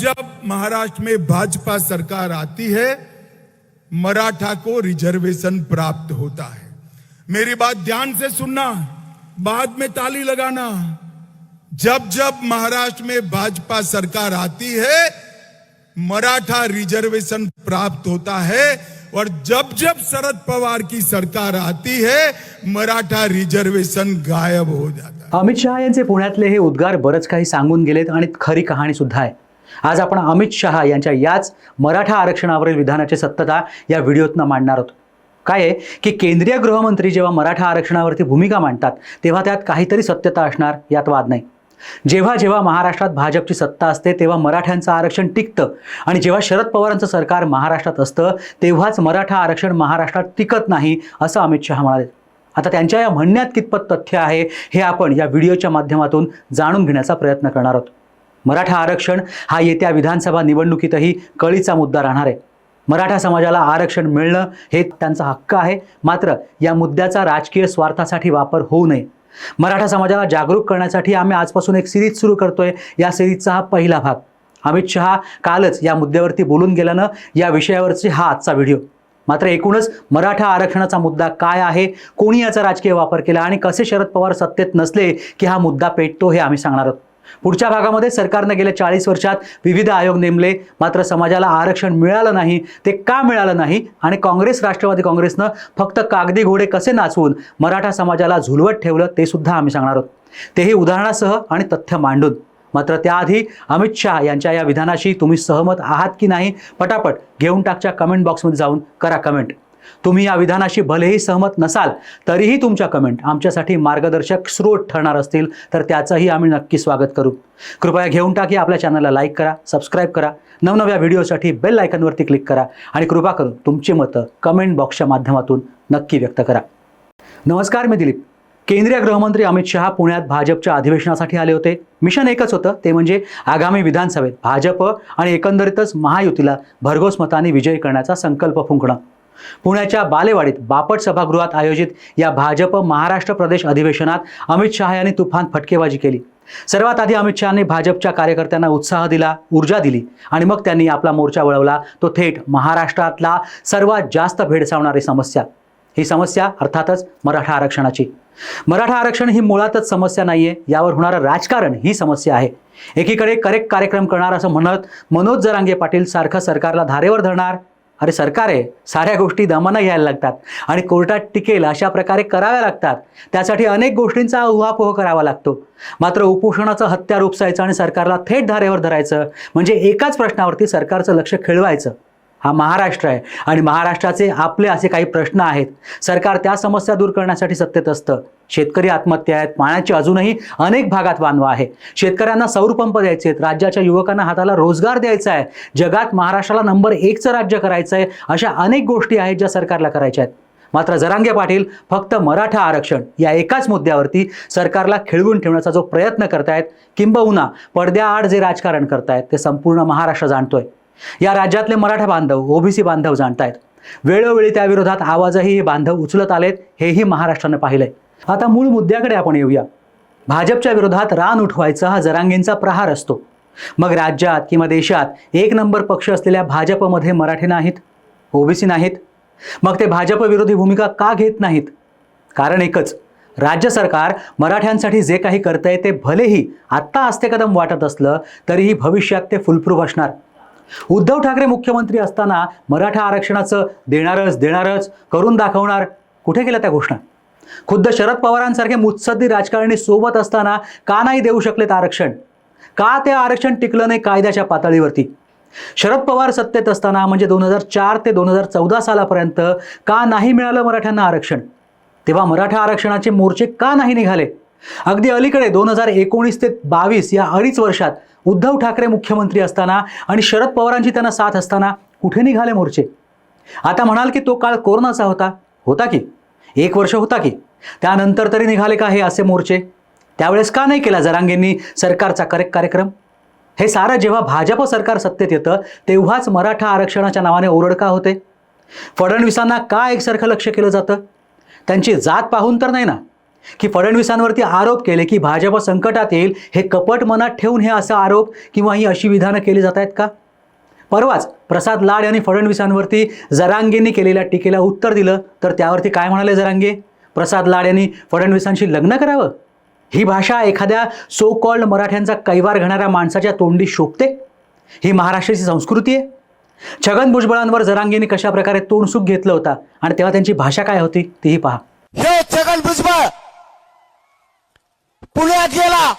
जब महाराष्ट्र में भाजपा सरकार आती है मराठा को रिजर्वेशन प्राप्त होता है। मेरी बात ध्यान से सुनना बाद में ताली लगाना। जब जब महाराष्ट्र में भाजपा सरकार आती है मराठा रिजर्वेशन प्राप्त होता है और जब जब शरद पवार की सरकार आती है मराठा रिजर्वेशन गायब हो जाता है। अमित शहा यांचे पुण्यातले हे उद्गार बरंच काही सांगून गेलेत आणि खरी कहाणी सुद्धा आहे. आज आपण अमित शहा यांच्या याच मराठा आरक्षणावरील विधानाची सत्यता या व्हिडिओतनं मांडणार आहोत. काय आहे? की केंद्रीय गृहमंत्री जेव्हा मराठा आरक्षणावरती भूमिका मांडतात तेव्हा त्यात काहीतरी सत्यता असणार यात वाद नाही. जेव्हा जेव्हा महाराष्ट्रात भाजपची सत्ता असते तेव्हा मराठ्यांचं आरक्षण टिकतं आणि जेव्हा शरद पवारांचं सरकार महाराष्ट्रात असतं तेव्हाच मराठा आरक्षण महाराष्ट्रात टिकत नाही असं अमित शहा म्हणाले. आता त्यांच्या या म्हणण्यात कितपत तथ्य आहे हे आपण या व्हिडिओच्या माध्यमातून जाणून घेण्याचा प्रयत्न करणार आहोत. मराठा आरक्षण हा येत्या विधानसभा निवडणुकीतही कळीचा मुद्दा राहणार आहे. मराठा समाजाला आरक्षण मिळणं हे त्यांचा हक्क आहे. मात्र या मुद्द्याचा राजकीय स्वार्थासाठी वापर होऊ नये. मराठा समाजाला जागरूक करण्यासाठी आम्ही आजपासून एक सिरीज सुरू करतोय. या सिरीजचा हा पहिला भाग. अमित शहा कालच या मुद्द्यावरती बोलून गेल्यानं या विषयावरची हा आजचा व्हिडिओ. मात्र एकूणच मराठा आरक्षणाचा मुद्दा काय आहे? कोणी याचा राजकीय वापर केला? आणि कसे शरद पवार सत्तेत नसले की हा मुद्दा पेटतो हे आम्ही सांगणार आहोत. पुढच्या भागामध्ये सरकारनं गेल्या चाळीस वर्षात विविध आयोग नेमले. मात्र समाजाला आरक्षण मिळालं नाही. ते का मिळालं नाही? आणि काँग्रेस राष्ट्रवादी काँग्रेसनं फक्त कागदी घोडे कसे नाचवून मराठा समाजाला झुलवत ठेवलं ते सुद्धा आम्ही सांगणार आहोत. तेही उदाहरणासह आणि तथ्य मांडून. मात्र त्याआधी अमित शहा यांच्या या विधानाशी तुम्ही सहमत आहात की नाही पटापट घेऊन टाकच्या कमेंट बॉक्समध्ये जाऊन करा कमेंट तुम्ही या विधानाशी भलेही सहमत नसाल तरीही तुमच्या कमेंट आमच्यासाठी मार्गदर्शक स्रोत ठरणार असतील तर त्याचंही आम्ही नक्की स्वागत करू. कृपया घेऊन टाकी आपल्या चॅनलला लाईक करा सबस्क्राईब करा नवनव्या व्हिडिओसाठी बेल आयकनवरती क्लिक करा आणि कृपा करून तुमची मतं कमेंट बॉक्सच्या माध्यमातून नक्की व्यक्त करा. नमस्कार मी दिलीप. केंद्रीय गृहमंत्री अमित शहा पुण्यात भाजपच्या अधिवेशनासाठी आले होते. मिशन एकच होतं ते म्हणजे आगामी विधानसभेत भाजप आणि एकंदरीतच महायुतीला भरघोस मताने विजयी करण्याचा संकल्प फुंकणं. पुण्याच्या बालेवाडीत बापट सभागृहात आयोजित या भाजप महाराष्ट्र प्रदेश अधिवेशनात अमित शहा यांनी तुफान फटकेबाजी केली. सर्वात आधी अमित शहानी भाजपच्या कार्यकर्त्यांना उत्साह दिला ऊर्जा दिली आणि मग त्यांनी आपला मोर्चा वळवला. तो थेट महाराष्ट्रातला सर्वात जास्त भेडसावणारी समस्या. ही समस्या अर्थातच मराठा आरक्षणाची. मराठा आरक्षण ही मुळातच समस्या नाहीये यावर होणारं राजकारण ही समस्या आहे. एकीकडे करेक्ट कार्यक्रम करणार असं म्हणत मनोज जरांगे पाटील सारखं सरकारला धारेवर धरणार अरे सरकार आहे साऱ्या गोष्टी दमानं घ्यायला लागतात. आणि कोर्टात टिकेल अशा प्रकारे कराव्या लागतात. त्यासाठी अनेक गोष्टींचा उहापोह करावा लागतो. मात्र उपोषणाचं हत्यार उपसायचं आणि सरकारला थेट धारेवर धरायचं म्हणजे एकाच प्रश्नावरती सरकारचं लक्ष खेळवायचं. हा महाराष्ट्र आहे. आणि महाराष्ट्राचे आपले असे काही प्रश्न आहेत. सरकार त्या समस्या दूर करण्यासाठी सत्तेत असतं. शेतकरी आत्महत्या आहेत. पाण्याची अजूनही अनेक भागात वानवा आहे. शेतकऱ्यांना सौर पंप द्यायचे आहेत. राज्याच्या युवकांना हाताला रोजगार द्यायचा आहे. जगात महाराष्ट्राला नंबर एकचं राज्य करायचं आहे अशा अनेक गोष्टी आहेत ज्या सरकारला करायच्या आहेत. मात्र जरांगे पाटील फक्त मराठा आरक्षण या एकाच मुद्द्यावरती सरकारला खिळवून ठेवण्याचा जो प्रयत्न करतायत किंबहुना पडद्याआड जे राजकारण करतायत ते संपूर्ण महाराष्ट्र जाणतोय. या राज्यातले मराठा बांधव ओबीसी बांधव जाणतायत. वेळोवेळी त्याविरोधात आवाजही हे बांधव उचलत आलेत हेही महाराष्ट्रानं पाहिलंय. आता मूळ मुद्द्याकडे आपण येऊया. भाजपच्या विरोधात रान उठवायचा हा जरांगेंचा प्रहार असतो. मग राज्यात किंवा देशात एक नंबर पक्ष असलेल्या भाजपमध्ये मराठी नाहीत ओबीसी नाहीत. मग ते भाजप विरोधी भूमिका का घेत नाहीत? कारण एकच राज्य सरकार मराठ्यांसाठी जे काही करतंय ते भलेही आत्ता आस्ते कदम वाटत असलं तरीही भविष्यात ते फुलप्रूफ असणार. उद्धव ठाकरे मुख्यमंत्री असताना मराठा आरक्षणाचं देणारच देणारच करून दाखवणार कुठे गेल्या त्या घोषणा? खुद्द शरद पवारांसारखे मुत्सद्दी राजकारणी सोबत असताना का नाही देऊ शकलेत आरक्षण? का ते आरक्षण टिकलं नाही कायद्याच्या पातळीवरती? शरद पवार सत्तेत असताना म्हणजे दोन हजार चार ते दोन हजार चौदा सालापर्यंत का नाही मिळालं मराठ्यांना आरक्षण? तेव्हा मराठा आरक्षणाचे मोर्चे का नाही निघाले? अगदी अलीकडे दोन हजार एकोणीस ते बावीस या अडीच वर्षात उद्धव ठाकरे मुख्यमंत्री असताना आणि शरद पवारांची त्यांना साथ असताना कुठे निघाले मोर्चे? आता म्हणाल की तो काळ कोरोनाचा होता. होता की? एक वर्ष होता की? त्यानंतर तरी निघाले का हे असे मोर्चे? त्यावेळेस का नाही केला जरांगेंनी सरकारचा करेक्ट कार्यक्रम? हे सारं जेव्हा भाजप सरकार सत्तेत येतं तेव्हाच मराठा आरक्षणाच्या नावाने ओरड का होते? फडणवीसांना का एकसारखं लक्ष केलं जातं? त्यांची जात पाहून तर नाही ना? की फडणवीसांवरती आरोप केले की भाजप संकटात येईल हे कपट मनात ठेवून हे असा आरोप किंवा ही अशी विधानं केली जात आहेत का? परवाच प्रसाद लाड यांनी फडणवीसांवरती जरांगेंनी केलेल्या टीकेला उत्तर दिलं. तर त्यावरती काय म्हणाले जरांगे? प्रसाद लाड यांनी फडणवीसांशी लग्न करावं? ही भाषा एखाद्या सो कॉल्ड मराठ्यांचा कैवार घेणाऱ्या माणसाच्या तोंडी शोभते? ही महाराष्ट्राची संस्कृती आहे? छगन भुजबळांवर जरांगेंनी कशा प्रकारे तोंडसुख घेतलं होता? आणि तेव्हा त्यांची भाषा काय होती? तीही पहा. छगन भुजबळ! पुण्यात गेला.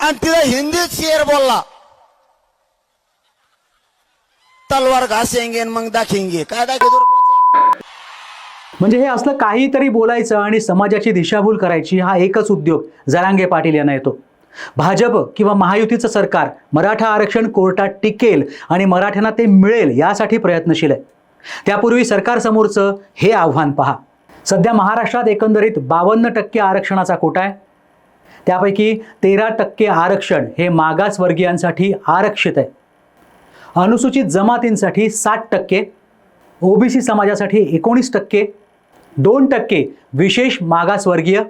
आणि तिथं हिंदीत शेर बोलला. तलवार घासेंगे मग दाखेंगे. काय दाखे म्हणजे हे असलं काहीतरी बोलायचं आणि समाजाची दिशाभूल करायची हा एकच उद्योग. जरांगे पाटील यांना येतो. भाजप किंवा महायुतीचं सरकार मराठा आरक्षण कोर्टात टिकेल आणि मराठ्यांना ते मिळेल यासाठी प्रयत्नशील आहे. त्यापूर्वी सरकारसमोरचं हे आव्हान पहा. सध्या महाराष्ट्रात एकंदरीत बावन्न टक्के आरक्षणाचा कोटा आहे. त्यापैकी तेरा टक्के आरक्षण हे मागासवर्गीयांसाठी आरक्षित आहे. अनुसूचित जमातींसाठी साठ टक्के ओबीसी समाजासाठी एकोणीस टक्के दोन टक्के विशेष मागासवर्गीय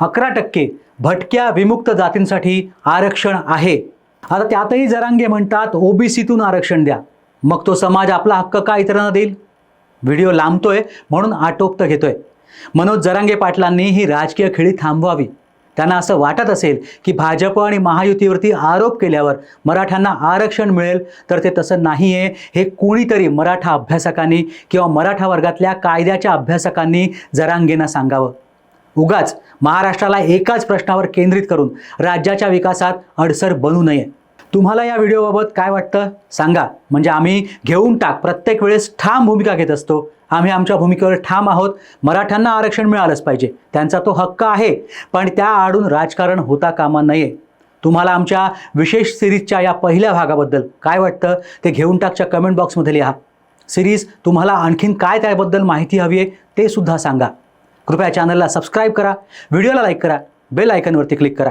अकरा टक्के भटक्या विमुक्त जातींसाठी आरक्षण आहे. आता त्यातही जरांगे म्हणतात ओबीसीतून आरक्षण द्या. मग तो समाज आपला हक्क का इतरांना देईल? व्हिडिओ लांबतोय म्हणून आटोपत घेतोय. मनोज जरांगे पाटलांनी ही राजकीय खेळी थांबवावी. त्यांना असं वाटत असेल की भाजप आणि महायुतीवरती आरोप केल्यावर मराठ्यांना आरक्षण मिळेल तर ते तसं नाही आहे हे कोणीतरी मराठा अभ्यासकांनी किंवा मराठा वर्गातल्या कायद्याच्या अभ्यासकांनी जरांगेंना सांगावं. उगाच महाराष्ट्राला एकाच प्रश्नावर केंद्रित करून राज्याच्या विकासात अडसर बनू नये. तुम्हाला या व्हिडिओबाबत काय वाटतं? सांगा. म्हणजे आम्ही घेऊन टाक. प्रत्येक वेळेस ठाम भूमिका घेत असतो. आम्ही आमच्या भूमिकेवर ठाम आहोत. मराठ्यांना आरक्षण मिळालंच पाहिजे. त्यांचा तो हक्क आहे. पण त्या आडून राजकारण होता कामा नये. तुम्हाला आमच्या विशेष सिरीजच्या या पहिल्या भागाबद्दल काय वाटतं? ते घेऊन टाकच्या कमेंट बॉक्समध्ये लिहा. सिरीज तुम्हाला आणखीन काय त्याबद्दल माहिती हवी आहे ते सुद्धा सांगा. कृपया चॅनलला सबस्क्राईब करा. व्हिडिओला लाईक करा. बेल आयकनवरती क्लिक करा.